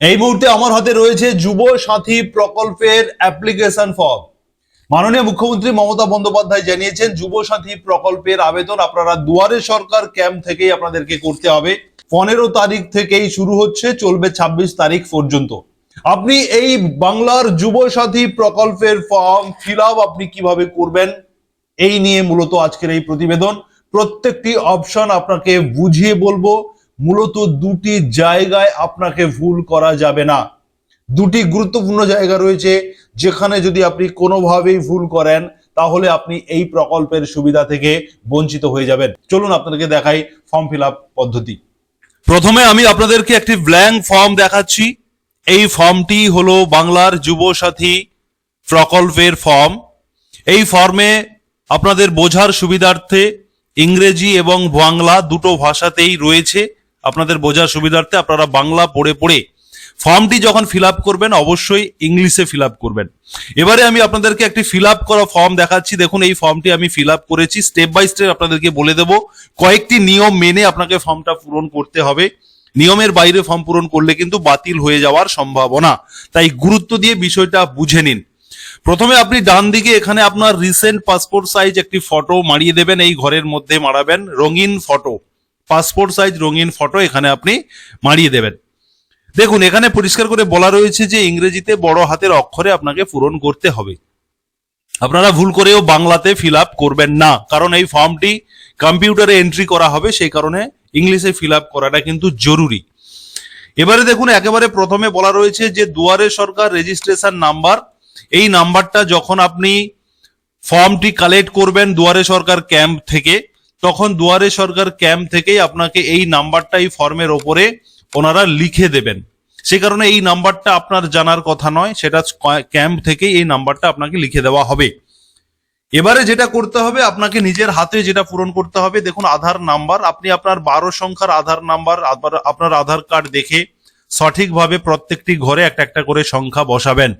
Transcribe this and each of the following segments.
এই মুহূর্তে আমার হাতে রয়েছে যুব সাথী প্রকল্পের অ্যাপ্লিকেশন ফর্ম মাননীয় মুখ্যমন্ত্রী মমতা বন্দ্যোপাধ্যায় জানিয়েছেন, যুব সাথী প্রকল্পের আবেদন আপনারা দুয়ারে সরকার ক্যাম্প থেকেই আপনাদেরকে করতে হবে। পনেরো তারিখ থেকেই শুরু হচ্ছে, চলবে ২৬ তারিখ পর্যন্ত। আপনি এই বাংলার যুব সাথী প্রকল্পের ফর্ম ফিল আপনি কীভাবে করবেন, এই নিয়ে মূলত আজকের এই প্রতিবেদন। প্রত্যেকটি অপশন আপনাকে বুঝিয়ে বলব। মূলত দুটি জায়গায় আপনাকে ভুল করা যাবে না। দুটি গুরুত্বপূর্ণ জায়গা রয়েছে, যেখানে যদি আপনি কোনোভাবেই ভুল করেন, তাহলে আপনি এই প্রকল্পের সুবিধা থেকে বঞ্চিত হয়ে যাবেন। চলুন আপনাদেরকে দেখাই ফর্ম ফিল পদ্ধতি। প্রথমে আমি আপনাদেরকে একটি ব্ল্যাঙ্ক ফর্ম দেখাচ্ছি। এই ফর্মটি হলো বাংলার যুব সাথী প্রকল্পের ফর্ম এই ফর্মে আপনাদের বোঝার সুবিধার্থে ইংরেজি এবং বাংলা দুটো ভাষাতেই রয়েছে। আপনাদের বোঝার সুবিধার্থে আপনারা বাংলা পড়ে পড়ে ফর্মটি যখন ফিল করবেন, অবশ্যই ইংলিশে ফিল করবেন। এবারে আমি আপনাদেরকে একটি ফিল করা ফর্ম দেখাচ্ছি। দেখুন, এই ফর্মটি আমি ফিল করেছি। স্টেপ বাই স্টেপ আপনাদেরকে বলে দেব, কয়েকটি নিয়ম মেনে আপনাকে ফর্মটা পূরণ করতে হবে। নিয়মের বাইরে ফর্ম পূরণ করলে কিন্তু বাতিল হয়ে যাওয়ার সম্ভাবনা। তাই গুরুত্ব দিয়ে বিষয়টা বুঝে নিন। প্রথমে আপনি ডান দিকে এখানে আপনার রিসেন্ট পাসপোর্ট সাইজ একটি ফটো মারিয়ে দেবেন, এই ঘরের মধ্যে মারাবেন, রঙিন ফটো পাসপোর্ট সাইজ রঙিন ফটো এখানে আপনি মারিয়ে দেবেন। দেখুন, এখানে পরিষ্কার করে বলা রয়েছে যে ইংরেজিতে বড় হাতের অক্ষরে আপনাকে পূরণ করতে হবে। আপনারা ভুল করেও বাংলাতে ফিল আপ করবেন না, কারণ এই ফর্মটি কম্পিউটারে এন্ট্রি করা হবে, সেই কারণে ইংলিশে ফিল আপ করাটা কিন্তু জরুরি। এবারে দেখুন, একেবারে প্রথমে বলা রয়েছে যে দুয়ারে সরকার রেজিস্ট্রেশন নাম্বার এই নাম্বারটা যখন আপনি ফর্মটি কালেক্ট করবেন দুয়ারে সরকার ক্যাম্প থেকে তখন দুয়ারে সরকার ক্যাম্প থেকেই আপনাকে এই নাম্বারটা এই ফর্মের ওপরে ওনারা লিখে দেবেন। সে কারণে এই নাম্বারটা আপনার জানার কথা নয়, সেটা ক্যাম্প থেকেই এই নাম্বারটা আপনাকে লিখে দেওয়া হবে। এবারে যেটা করতে হবে, আপনাকে নিজের হাতে যেটা পূরণ করতে হবে, দেখুন আধার নাম্বার, আপনি আপনার বারো সংখ্যার আধার নাম্বার আপনার আধার কার্ড দেখে সঠিকভাবে প্রত্যেকটি ঘরে একটা একটা করে সংখ্যা বসাবেন।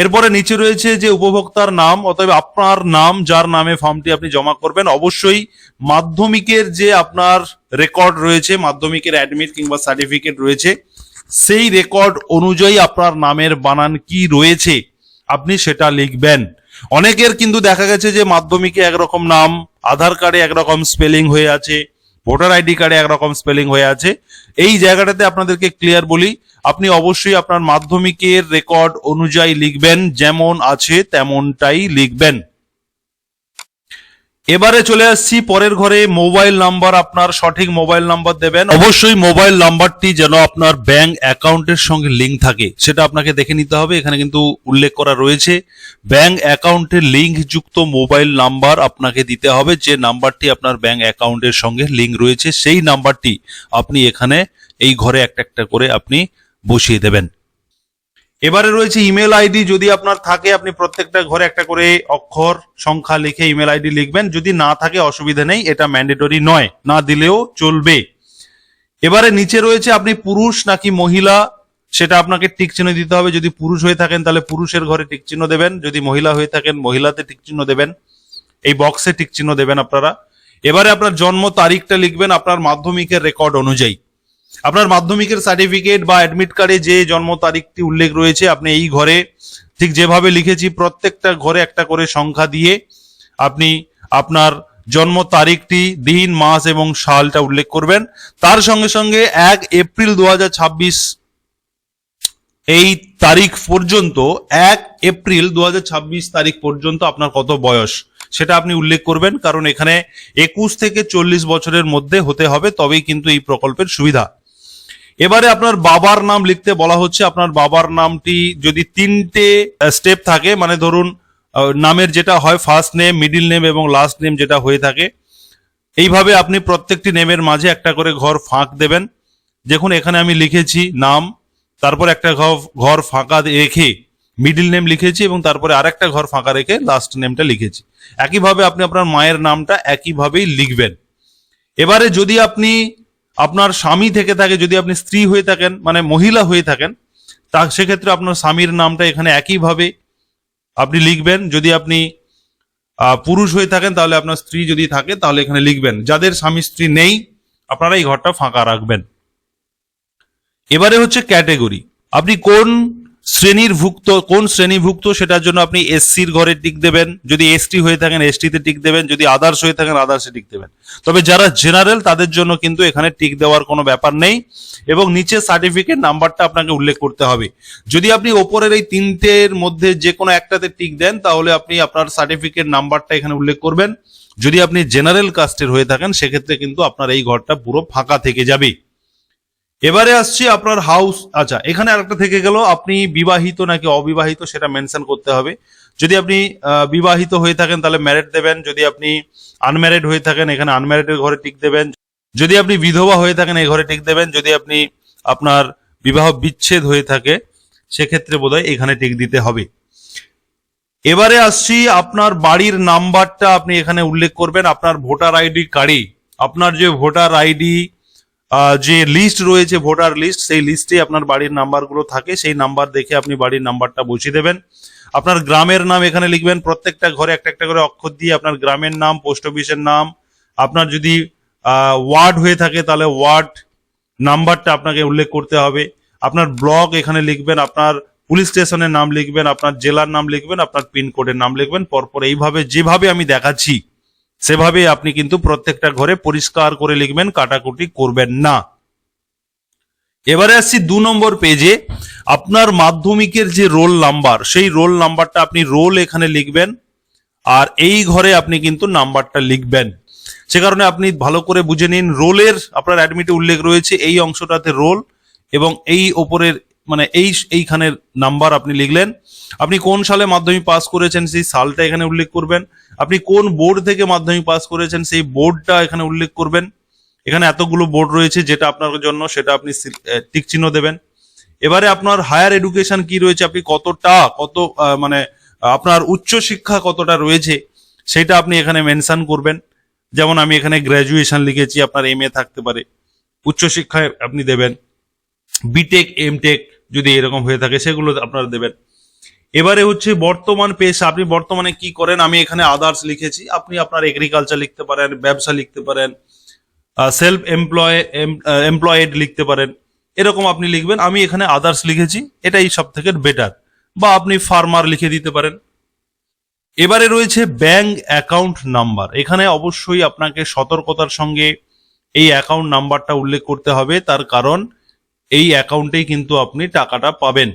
এরপরে নিচে রয়েছে যে উপভোক্তার নাম, অতএব আপনার নাম, যার নামে ফর্মটি আপনি জমা করবেন, অবশ্যই মাধ্যমিকের যে আপনার রেকর্ড রয়েছে, মাধ্যমিকের অ্যাডমিট কিংবা সার্টিফিকেট রয়েছে, সেই রেকর্ড অনুযায়ী আপনার নামের বানান কি রয়েছে, আপনি সেটা লিখবেন। অনেকের কিন্তু দেখা গেছে যে মাধ্যমিকে একরকম নাম, আধার কার্ডে একরকম স্পেলিং হয়ে আছে, ভোটার আইডি কার্ডে একরকম স্পেলিং হয়ে আছে। এই জায়গাটাতে আপনাদেরকে ক্লিয়ার বলি আপনি অবশ্যই আপনার মাধ্যমিকের রেকর্ড অনুযায়ী লিখবেন, যেমন আছে তেমনটাই লিখবেন। এবারে চলে আসছি, পরের ঘরে মোবাইল নাম্বার, আপনার সঠিক মোবাইল নাম্বার দেবেন। অবশ্যই মোবাইল নাম্বারটি যেন আপনার ব্যাংক অ্যাকাউন্টের সঙ্গে লিংক থাকে, সেটা আপনাকে দেখে নিতে হবে। এখানে কিন্তু উল্লেখ করা রয়েছে, ব্যাংক অ্যাকাউন্টের লিংক যুক্ত মোবাইল নাম্বার আপনাকে দিতে হবে। যে নাম্বারটি আপনার ব্যাংক অ্যাকাউন্টের সঙ্গে লিংক রয়েছে, সেই নাম্বারটি আপনি এখানে, এই ঘরে একটা একটা করে আপনি বসিয়ে দেবেন। এবারে রয়েছে ইমেল আইডি, যদি আপনার থাকে, আপনি প্রত্যেকটা ঘরে একটা করে অক্ষর, সংখ্যা লিখে ইমেল আইডি লিখবেন। যদি না থাকে, অসুবিধা নেই, এটা ম্যান্ডেটরি নয়, না দিলেও চলবে। এবারে নিচে রয়েছে, আপনি পুরুষ নাকি মহিলা, সেটা আপনাকে টিক চিহ্ন দিতে হবে। যদি পুরুষ হয়ে থাকেন, তাহলে পুরুষের ঘরে টিক চিহ্ন দেবেন। যদি মহিলা হয়ে থাকেন, মহিলাতে টিক চিহ্ন দেবেন। এই বক্সে টিক চিহ্ন দেবেন আপনারা। এবারে আপনার জন্ম তারিখটা লিখবেন আপনার মাধ্যমিকের রেকর্ড অনুযায়ী। আপনার মাধ্যমিকের সার্টিফিকেট বা অ্যাডমিট কার্ডে যে জন্ম তারিখটি উল্লেখ রয়েছে, আপনি এই ঘরে ঠিক যেভাবে লিখেছি, প্রত্যেকটা ঘরে একটা করে সংখ্যা দিয়ে আপনি আপনার জন্ম তারিখটি, দিন, মাস এবং সালটা উল্লেখ করবেন। তার সঙ্গে সঙ্গে এক এপ্রিল দু হাজার ছাব্বিশ এই তারিখ পর্যন্ত, এক এপ্রিল দু হাজার ছাব্বিশ তারিখ পর্যন্ত আপনার কত বয়স? সেটা আপনি উল্লেখ করবেন, কারণ এখানে একুশ থেকে চল্লিশ বছরের মধ্যে হতে হবে, তবেই কিন্তু এই প্রকল্পের সুবিধা। এবারে আপনার বাবার নাম লিখতে বলা হচ্ছে, আপনার বাবার নামটি যদি তিনটে স্টেপ থাকে মানে ধরুন নামের যেটা হয় ফার্স্ট নেম মিডিল নেম এবং লাস্ট নেম যেটা হয়ে থাকে, এইভাবে আপনি প্রত্যেকটি নেমের মাঝে একটা করে ঘর ফাঁক দেবেন। দেখুন, এখানে আমি লিখেছি নাম, তারপর একটা ঘর- ফাঁকা রেখে মিডিল নেম লিখেছি এবং তারপরে আরেকটা ঘর ফাঁকা রেখে লাস্ট নেমটা লিখেছি। একইভাবে আপনি আপনার মায়ের নামটা একইভাবেই লিখবেন। এবারে যদি আপনি আপনার স্বামী থেকে থাকে, যদি আপনি স্ত্রী হয়ে থাকেন মানে মহিলা হয়ে থাকেন, তা সেক্ষেত্রে আপনার স্বামীর নামটা এখানে একইভাবে আপনি লিখবেন। যদি আপনি পুরুষ হয়ে থাকেন, তাহলে আপনার স্ত্রী যদি থাকে, তাহলে এখানে লিখবেন। যাদের স্বামী স্ত্রী নেই, আপনারা এই ঘরটা ফাঁকা রাখবেন। এবারে হচ্ছে ক্যাটেগরি। আপনি কোন শ্রেণির ভুক্ত কোন শ্রেণীভুক্ত সেটার জন্য আপনি এসসির ঘরে টিক দেবেন। যদি এসটি হয়ে থাকেন এসটিতে টিক দেবেন। যদি আদার্স হয়ে থাকেন আদার্সে টিক দেবেন। তবে যারা জেনারেল তাদের জন্য কিন্তু এখানে টিক দেওয়ার কোনো ব্যাপার নেই। এবং নিচে সার্টিফিকেট নাম্বারটা আপনাকে উল্লেখ করতে হবে। যদি আপনি ওপরের এই তিনটের মধ্যে যে কোনো একটাতে টিক দেন, তাহলে আপনি আপনার সার্টিফিকেট নাম্বারটা এখানে উল্লেখ করবেন। যদি আপনি জেনারেল কাস্টের হয়ে থাকেন, সেক্ষেত্রে কিন্তু আপনার এই ঘরটা পুরো ফাঁকা থেকে যাবে। এবারে আসছি আপনার হাউস আচ্ছা এখানে আরেকটা থেকে গেল, আপনি বিবাহিত নাকি অবিবাহিত সেটা মেনশন করতে হবে। যদি আপনি বিবাহিত হয়ে থাকেন তাহলে ম্যারেড দেবেন, যদি আপনি আনম্যারেড হয়ে থাকেন এখানে আনম্যারিডের ঘরে টিক দেবেন। যদি আপনি বিধবা হয়ে থাকেন এই ঘরে টিক দেবেন, যদি আপনি আপনার বিবাহ বিচ্ছেদ হয়ে থাকে, সেক্ষেত্রে বোধহয় এখানে টিক দিতে হবে। এবারে আসছি, আপনার বাড়ির নাম্বারটা আপনি এখানে উল্লেখ করবেন, আপনার ভোটার আইডি কার্ডে আপনার যে ভোটার আইডি যে লিস্ট রয়েছে ভোটার লিস্ট সেই লিস্টে আপনার বাড়ির নাম্বারগুলো থাকে, সেই নাম্বার দেখে আপনি বাড়ির নাম্বারটা বসিয়ে দেবেন। আপনার গ্রামের নাম এখানে লিখবেন, প্রত্যেকটা ঘরে একটা একটা করে অক্ষর দিয়ে আপনার গ্রামের নাম পোস্ট অফিসের নাম, আপনার যদি ওয়ার্ড হয়ে থাকে তাহলে ওয়ার্ড নাম্বারটা আপনাকে উল্লেখ করতে হবে। আপনার ব্লক এখানে লিখবেন, আপনার পুলিশ স্টেশনের নাম লিখবেন, আপনার জেলার নাম লিখবেন, আপনার পিনকোডের নাম লিখবেন, পরপর এইভাবে, যেভাবে আমি দেখাচ্ছি সেভাবে আপনি কিন্তু প্রত্যেকটা ঘরে পরিষ্কার করে লিখবেন, কাটাকুটি করবেন না। এবারে আসছি দু নম্বর পেজে। আপনার মাধ্যমিকের যে রোল নাম্বার, সেই রোল নাম্বারটা আপনি রোল এখানে লিখবেন আর এই ঘরে আপনি কিন্তু নাম্বারটা লিখবেন। সে কারণে আপনি ভালো করে বুঝে নিন, রোলের আপনার অ্যাডমিটে উল্লেখ রয়েছে, এই অংশটাতে রোল এবং এই ওপরের মানে এই এইখানের নাম্বার আপনি লিখলেন। আপনি কোন সালে মাধ্যমিক পাস করেছেন সেই সালটা এখানে উল্লেখ করবেন। আপনি কোন বোর্ড থেকে মাধ্যমিক পাস করেছেন, সেই বোর্ডটা এখানে উল্লেখ করবেন। এখানে এতগুলো বোর্ড রয়েছে, যেটা আপনার জন্য সেটা আপনি টিক চিহ্ন দেবেন। এবারে আপনার হায়ার এডুকেশন কি রয়েছে, আপনি কতটা, কত মানে আপনার উচ্চ শিক্ষা কতটা রয়েছে, সেটা আপনি এখানে মেনশন করবেন। যেমন আমি এখানে গ্র্যাজুয়েশন লিখেছি, আপনার এম এ থাকতে পারে। উচ্চ শিক্ষায় আপনি দেবেন। বিটেক এমটেক যদি এরকম হয়ে থাকে, সেগুলো আপনারা দেবেন। এবারে হচ্ছে বর্তমান পেশা, আপনি বর্তমানে কি করেন? আমি এখানে আদার্স লিখেছি। আপনি আপনার এগ্রিকালচার লিখতে পারেন, ব্যবসা লিখতে পারেন সেলফ এমপ্লয় এমপ্লয়েড লিখতে পারেন। এরকম আপনি লিখবেন। আমি এখানে আদার্স লিখেছি। এটাই সব থেকে বেটার বা আপনি ফার্মার লিখে দিতে পারেন। এবারে রয়েছে ব্যাংক অ্যাকাউন্ট নাম্বার এখানে অবশ্যই আপনাকে সতর্কতার সঙ্গে এই অ্যাকাউন্ট নাম্বারটা উল্লেখ করতে হবে। তার কারণ এই অ্যাকাউন্টেই কিন্তু আপনি টাকাটা পাবেন।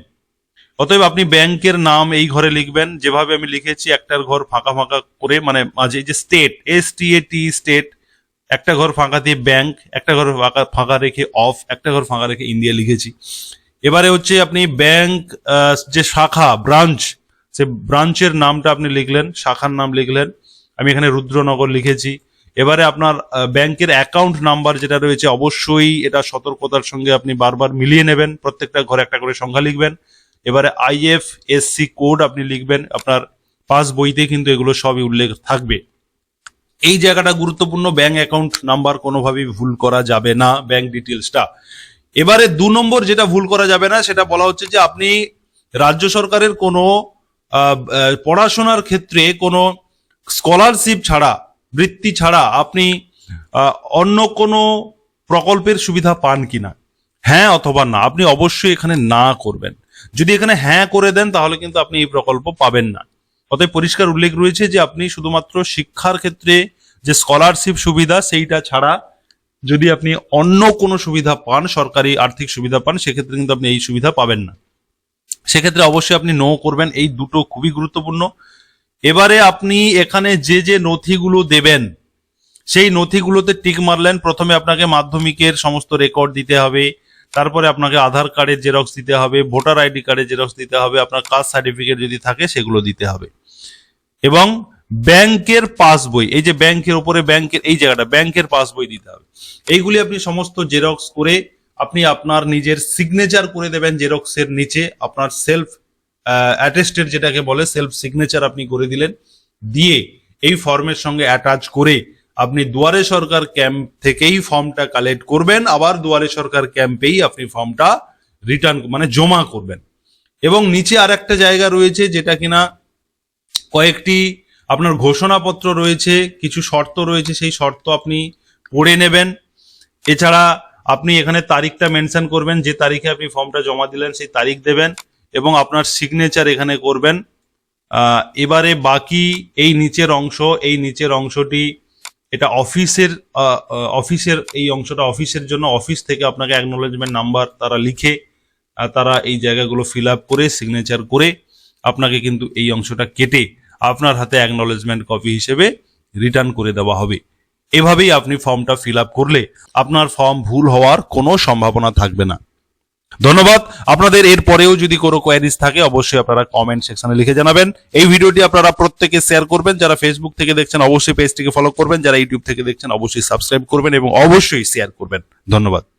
অতএব আপনি ব্যাংকের নাম এই ঘরে লিখবেন। যেভাবে আমি লিখেছি, একটার ঘর ফাঁকা ফাঁকা করে মানে মাঝে যে state S T A T state একটা ঘর ফাঁকা দিয়ে ব্যাংক একটা ঘর ফাঁকা ফাঁকা রেখে অফ একটা ঘর ফাঁকা রেখে ইন্ডিয়া লিখেছি। এবারে হচ্ছে আপনি ব্যাংক যে শাখা ব্রাঞ্চ সে ব্রাঞ্চের নামটা আপনি লিখলেন, শাখার নাম লিখলেন। আমি এখানে রুদ্রনগর লিখেছি। এবারে আপনার ব্যাংকের অ্যাকাউন্ট নাম্বার যেটা রয়েছে, অবশ্যই এটা সতর্কতার সঙ্গে আপনি বারবার মিলিয়ে নেবেন। প্রত্যেকটা ঘরে একটা করে সংখ্যা লিখবেন। এবারে আইএফ এসসি কোড আপনি লিখবেন, আপনার পাস বইতে কিন্তু এগুলো সবই উল্লেখ থাকবে। এই জায়গাটা গুরুত্বপূর্ণ ব্যাংক অ্যাকাউন্ট নাম্বার কোনোভাবেই ভুল করা যাবে না ব্যাংক ডিটেলসটা এবারে দু নম্বর যেটা ভুল করা যাবে না, সেটা বলা হচ্ছে যে আপনি রাজ্য সরকারের কোনো পড়াশোনার ক্ষেত্রে কোনো স্কলারশিপ ছাড়া, বৃত্তি ছাড়া আপনি অন্য কোনো প্রকল্পের সুবিধা পান কিনা? হ্যাঁ অথবা না, আপনি অবশ্যই এখানে না করবেন। যদি এখানে হ্যাঁ করে দেন, তাহলে কিন্তু আপনি এই প্রকল্প পাবেন না। অতএব পরিষ্কার উল্লেখ রয়েছে যে, আপনি শুধুমাত্র শিক্ষার ক্ষেত্রে যে স্কলারশিপ সুবিধা, সেইটা ছাড়া যদি আপনি অন্য কোনো সুবিধা পান, সরকারি আর্থিক সুবিধা পান, সেক্ষেত্রে কিন্তু আপনি এই সুবিধা পাবেন না। সেক্ষেত্রে অবশ্যই আপনি নো করবেন, এই দুটো খুবই গুরুত্বপূর্ণ। এবারে আপনি এখানে যে যে নথিগুলো দেবেন, সেই নথিগুলোতে টিক মারলেন, প্রথমে আপনাকে মাধ্যমিকের সমস্ত রেকর্ড দিতে হবে তারপরে আপনাকে আধার কার্ডের জেরক্স দিতে হবে, ভোটার আইডি কার্ডের জেরক্স দিতে হবে, আপনার কাস্ট সার্টিফিকেট যদি থাকে সেগুলো দিতে হবে। এবং ব্যাংকের পাসবই, এই যে ব্যাংকের উপরে ব্যাংকের, এই জায়গাটা, ব্যাংকের পাসবই দিতে হবে। এইগুলি আপনি সমস্ত জেরক্স করে আপনি আপনার নিজের সিগনেচার করে দেবেন জেরক্সের নিচে, আপনার সেলফ অ্যাটেস্টেড যেটাকে বলে সেলফ সিগনেচার আপনি করে দিলেন। দিয়ে এই ফর্মের সঙ্গে অ্যাটাচ করে আপনি দুয়ারে সরকার ক্যাম্প থেকেই ফর্মটা কালেক্ট করবেন, আবার দুয়ারে সরকার ক্যাম্পেই আপনি ফর্মটা রিটার্ন মানে জমা করবেন। এবং নিচে আর একটা জায়গা রয়েছে যেটা কিনা কয়েকটি আপনার ঘোষণাপত্র রয়েছে, কিছু শর্ত রয়েছে, সেই শর্ত আপনি পড়ে নেবেন। এছাড়া আপনি এখানে তারিখটা মেনশন করবেন, যে তারিখে আপনি ফর্মটা জমা দিলেন সেই তারিখ দেবেন এবং আপনার সিগনেচার এখানে করবেন। এবারে বাকি এই নিচের অংশ, এই নিচের অংশটি এটা অফিসের অফিসের, এই অংশটা অফিসের জন্য অফিস থেকে আপনাকে অ্যাকনোলেজমেন্ট নাম্বার তারা লিখে তারা এই জায়গাগুলো ফিল আপ করে সিগনেচার করে আপনাকে কিন্তু এই অংশটা কেটে আপনার হাতে অ্যাকনোলেজমেন্ট কপি হিসেবে রিটার্ন করে দেওয়া হবে। এভাবেই আপনি ফর্মটা ফিল আপ করলে আপনার ফর্ম ভুল হওয়ার কোনো সম্ভাবনা থাকবে না। ধন্যবাদ। আপনাদের এর পরেও যদি কোনো কোয়ারিজ থাকে, অবশ্যই আপনারা কমেন্ট সেকশনে লিখে জানাবেন। এই ভিডিওটি আপনারা প্রত্যেকে শেয়ার করবেন। যারা ফেসবুক থেকে দেখছেন, অবশ্যই পেজটিকে ফলো করবেন। যারা ইউটিউব থেকে দেখছেন, অবশ্যই সাবস্ক্রাইব করবেন এবং অবশ্যই শেয়ার করবেন। ধন্যবাদ।